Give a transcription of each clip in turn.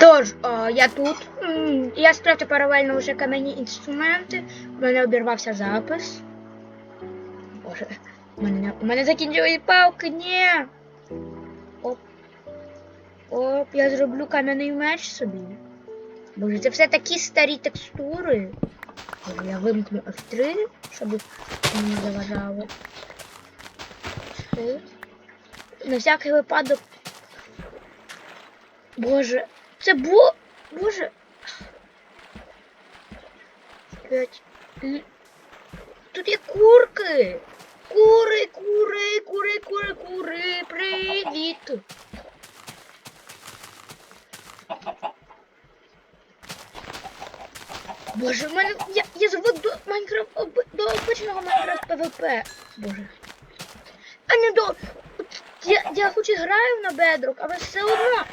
Тож, о, я тут. Я спрятав паралельно вже кам'яні інструменти. У мене обірвався запис. Боже, у мене, у мене закінчились палки, ні. Оп. Оп, я зроблю кам'яний меч собі. Боже, це все такі старі текстури. Боже, я вимкну F3, щоб не заважало. На всякий випадок. Боже, це бо. Боже. П'ять. Тут є курки. Кури, кури, кури, кури, кури. Привіт. Боже, в мене. Я, я звик до Майнкрафт об- до обичного Майнкрафт ПВП. Боже. А не до. Я, я хоч і граю на Bedrock, але все одно.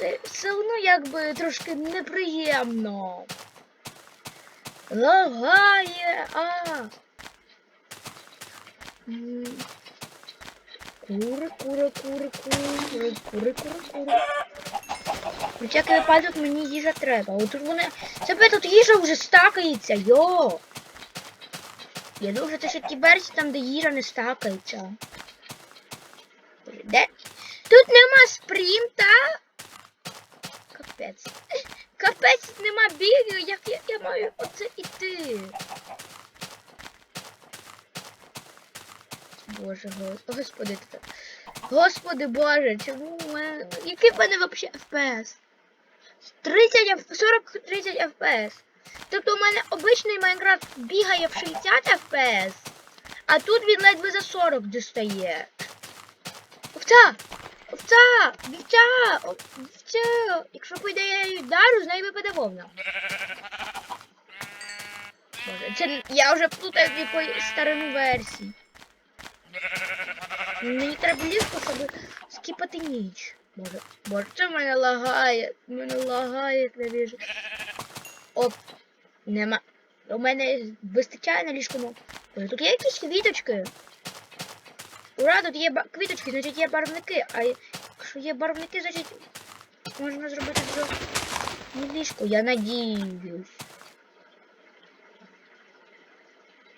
Все, все одно якби трошки неприємно. Лагає, а. Кури, кури, кури, кури, кури, кури, кури. Про всякий випадок мені їжа треба. От тут вони. Себе тут їжа вже стакається, йо. Я думаю, це ще ті версії там, де їжа не стакається. Де? Тут нема спринта. Капець. Капець нема бігу, як я, я маю оце іти. Боже, гос- господи, господи боже, чому в мене. Який в мене взагалі FPS? 30 F- 40-30 FPS. Тобто у мене обичний Майнкрафт бігає в 60 FPS, а тут він ледве за 40 дістає. Овця! Овця! Вівця! Овця! Якщо піде я її вдарю, з неї випаде вовна. Боже, це я вже плутаю в якої старину версії. Мені треба ліжко, щоб скіпати ніч. Боже, боже, це в мене лагає. В мене лагає навіж. Оп, нема. У мене вистачає на ліжку. ну. Боже, тут є якісь квіточки. Ура, тут є квіточки, значить є барвники. А є барвники, значить можна зробити вже не я надіюсь.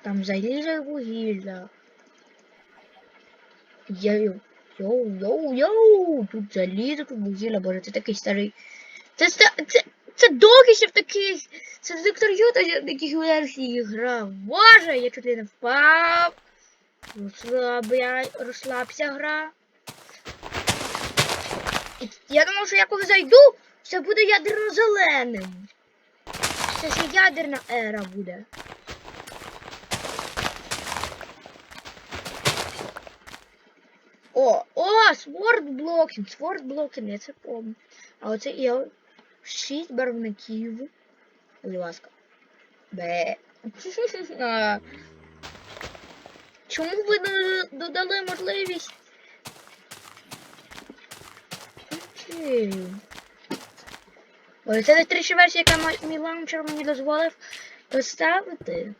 Там залізо і вугілля. Йоу, йоу, йоу, йоу, тут залізо, тут вугілля, боже, це такий старий. Це, це, це, це довгий ще в таких. Це доктор Юта в таких версій грав. Боже, я чуть не впав. Розслабля... Розслабся гра. Я думав, що я коли зайду, все буде ядерно-зеленим. Це ще ядерна ера буде. О, о, сворд блокінг, сворд блокінг, я це помню. А оце є шість барвників. Будь ласка. Бе. Чому ви додали можливість? Окей. Ой, це найстріша версія, яка мій лаунчер мені дозволив поставити.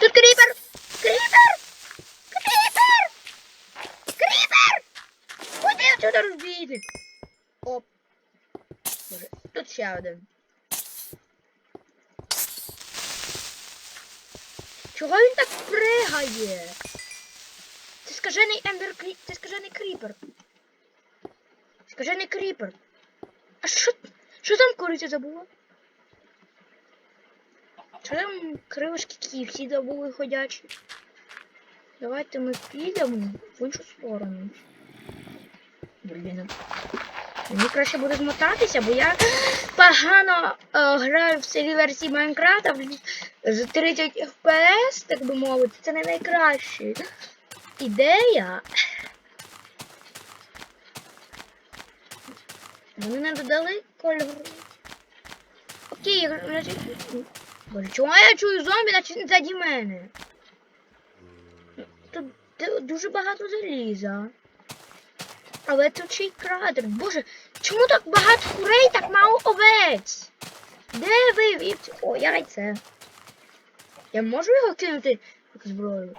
Тут кріпер! Кріпер! Кріпер! Кріпер! Куди отсюда розбійник? Оп. Боже, тут ще один. Чого він так пригає? Це скажений ембер крі... Це скажений кріпер. Скажений кріпер. А що? Що там куриця забула? Що там кривошки ківсі забули ходячі? Давайте ми підемо в іншу сторону. Блін. Мені краще буде змотатися, бо я погано е, граю в цій версії Майнкрафта з 30 FPS, так би мовити. Це не найкраща ідея. Вони не додали кольор. Окей, значить. Боже, чому я чую зомбі, наче ззаді мене? Тут дуже багато заліза. Але тут ще й кратер. Боже, чому так багато курей, так мало овець? Де ви вівці? О, яйце. Я можу його кинути як зброю?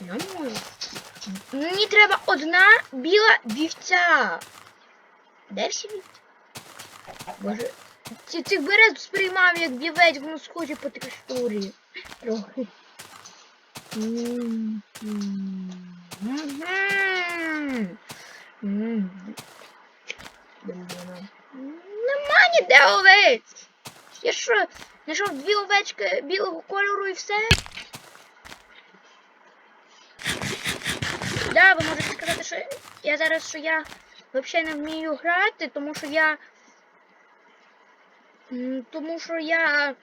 Я можу. Мені треба одна біла вівця. Де всі вівці? Боже. Ці, цих берез сприймав як вівець, воно схоже по текстурі. Трохи. Нема ніде овець. Я що, знайшов дві овечки білого кольору і все? Ви можете сказати, що я зараз, що я взагалі не вмію грати, тому що я. Тому що я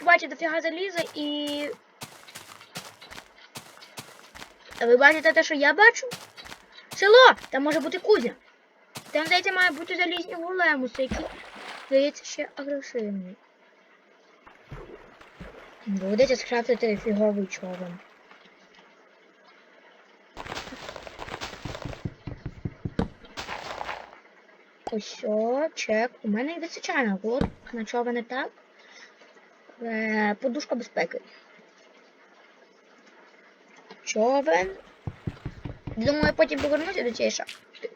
бачу дофіга заліза і. Ви бачите те, що я бачу? Село! Там може бути кузня. Там, здається, має бути залізні големуси, які, здається, ще агресивні. Доведеться скрафтити фіговий човен. Ось, чек. У мене вистачає на год. На човен не так. Е, подушка безпеки. Човен. Думаю, потім повернуся до цієї шахти.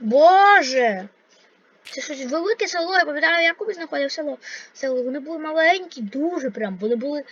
Боже! Це щось велике село. Я пам'ятаю, я знаходив село. Село. Вони були маленькі, дуже прям. Вони були